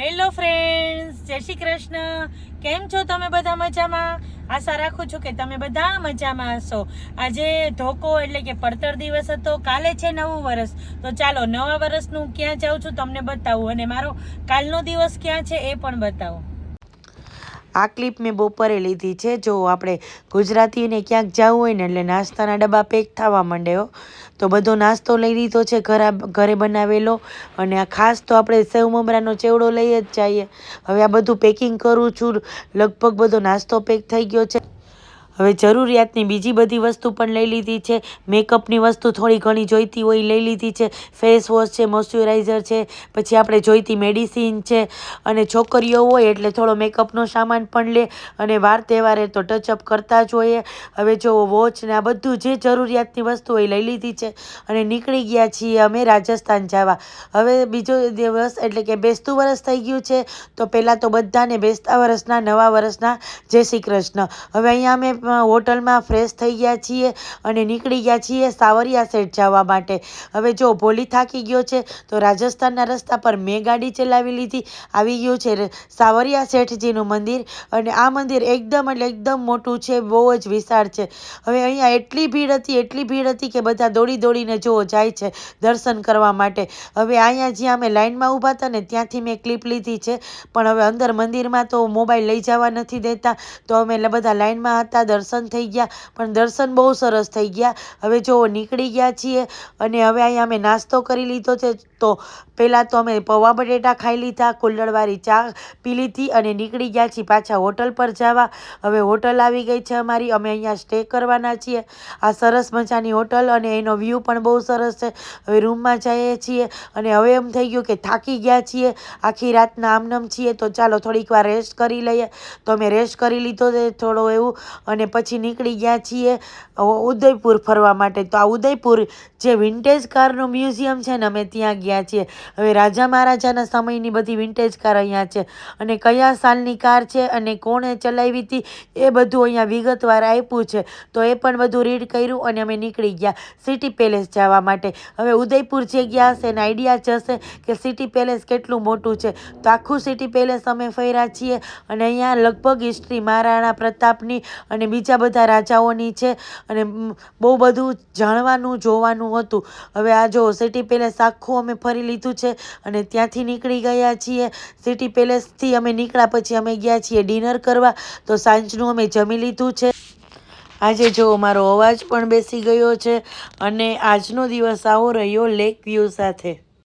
Hello friends જય શ્રી કૃષ્ણ. કેમ છો તમે બધા મજામાં? આશા રાખું છું કે તમે બધા મજામાં હશો. આજે ધોકો એટલે કે પડતર દિવસ હતો. કાલે છે નવું વર્ષ. તો ચાલો, નવા વર્ષનું ક્યાં જાઉં છું તમને બતાવું અને મારો કાલનો દિવસ ક્યાં છે એ પણ બતાવું. આ ક્લિપ મેં બપોરે લીધી છે. જો આપણે ગુજરાતીને ક્યાંક જવું હોય ને એટલે નાસ્તાના ડબ્બા પેક થવા માંડે હો. તો બધો નાસ્તો લઈ લીધો છે ઘરા, ઘરે બનાવેલો. અને આ ખાસ તો આપણે સેવ મમરાનો ચેવડો લઈ જ જઈએ. હવે આ બધું પેકિંગ કરું છું. લગભગ બધો નાસ્તો પેક થઈ ગયો છે. હવે જરૂરિયાતની બીજી બધી વસ્તુ પણ લઈ લીધી છે. મેકઅપની વસ્તુ થોડી ઘણી જોઈતી હોય લઈ લીધી છે. ફેસ વોશ છે મોઇશ્ચરાઇઝર છે, પછી આપણે જોઈતી મેડિસિન છે. અને છોકરીઓ હોય એટલે થોડો મેકઅપનો સામાન પણ લે અને વાર તહેવારે તો ટચઅપ કરતા જ હોઈએ. હવે જો વોચ ને આ બધું જે જરૂરિયાતની વસ્તુ હોય લઈ લીધી છે અને નીકળી ગયા છીએ અમે રાજસ્થાન જવા. હવે બીજો દિવસ એટલે કે બેસતું વરસ થઈ ગયું છે, તો પહેલાં તો બધાને બેસતા વરસના, નવા વરસના, જય શ્રી કૃષ્ણ. હવે અહીંયા અમે હોટલમાં ફ્રેશ થઈ ગયા છીએ અને નીકળી ગયા છીએ સાવરિયા સેટ જવા માટે. હવે જો ભોલી થાકી ગયો છે, તો રાજસ્થાનના રસ્તા પર મેં ગાડી ચલાવી લીધી. આવી ગયું છે સાવરિયા શેઠજીનું મંદિર અને આ મંદિર એકદમ એટલે એકદમ મોટું છે, બહુ જ વિશાળ છે. હવે અહીંયા એટલી ભીડ હતી, એટલી ભીડ હતી કે બધા દોડી દોડીને જો જાય છે દર્શન કરવા માટે. હવે અહીંયા જ્યાં અમે લાઇનમાં ઊભા હતા ને ત્યાંથી મેં ક્લિપ લીધી છે. પણ હવે અંદર મંદિરમાં તો મોબાઈલ લઈ જવા નથી દેતા. તો અમે બધા લાઇનમાં હતા દર્શન થઈ ગયા, પણ દર્શન બહુ સરસ થઈ ગયા. હવે જો નીકળી ગયા છીએ અને હવે અહીંયા અમે નાસ્તો કરી લીધો છે, તો પહેલાં તો અમે પૌવા બટેટા ખાઈ લીધા કુલ્લડવાળી ચા પી લીધી અને નીકળી ગયા છીએ પાછા હોટલ પર જવા. હવે હોટલ આવી ગઈ છે અમારી, અમે અહીંયા સ્ટે કરવાના છીએ. આ સરસ મજાની હોટલ અને એનો વ્યૂ પણ બહુ સરસ છે. હવે રૂમમાં જઈએ છીએ અને હવે એમ થઈ ગયું કે થાકી ગયા છીએ. આખી રાતના આમનામ છીએ, તો ચાલો થોડીક વાર રેસ્ટ કરી લઈએ. તો અમે રેસ્ટ કરી લીધો છે થોડો એવું અને પછી નીકળી ગયા છીએ ઉદયપુર ફરવા માટે. તો આ ઉદયપુર જે વિન્ટેજ કારનું મ્યુઝિયમ છે ને, અમે ત્યાં ગયા છીએ. હવે રાજા મહારાજાના સમયની બધી વિન્ટેજ કાર અહીંયા છે. અને કયા સાલની કાર છે અને કોણે ચલાવી હતી, એ બધું અહીંયા વિગતવાર આપ્યું છે. તો એ પણ બધું રીડ કર્યું અને અમે નીકળી ગયા સિટી પેલેસ જવા માટે. હવે ઉદયપુર જે ગયા હશે એને આઈડિયા જશે કે સિટી પેલેસ કેટલું મોટું છે. તો આખું સિટી પેલેસ અમે ફર્યા છીએ અને અહીંયા લગભગ હિસ્ટ્રી મહારાણા પ્રતાપની અને બીજા બધા રાજાઓની છે અને બહુ બધું જાણવાનું, જોવાનું હતું. હવે આ જો સિટી પેલેસ આખું અમે ફરી લીધું છે અને ત્યાંથી નીકળી ગયા છીએ. સિટી પેલેસથી અમે નીકળ્યા પછી અમે ગયા છીએ ડિનર કરવા. તો સાંજનું અમે જમી લીધું છે. આજે જો મારો અવાજ પણ બેસી ગયો છે અને આજનો દિવસ આવો રહ્યો લેક વ્યૂ સાથે.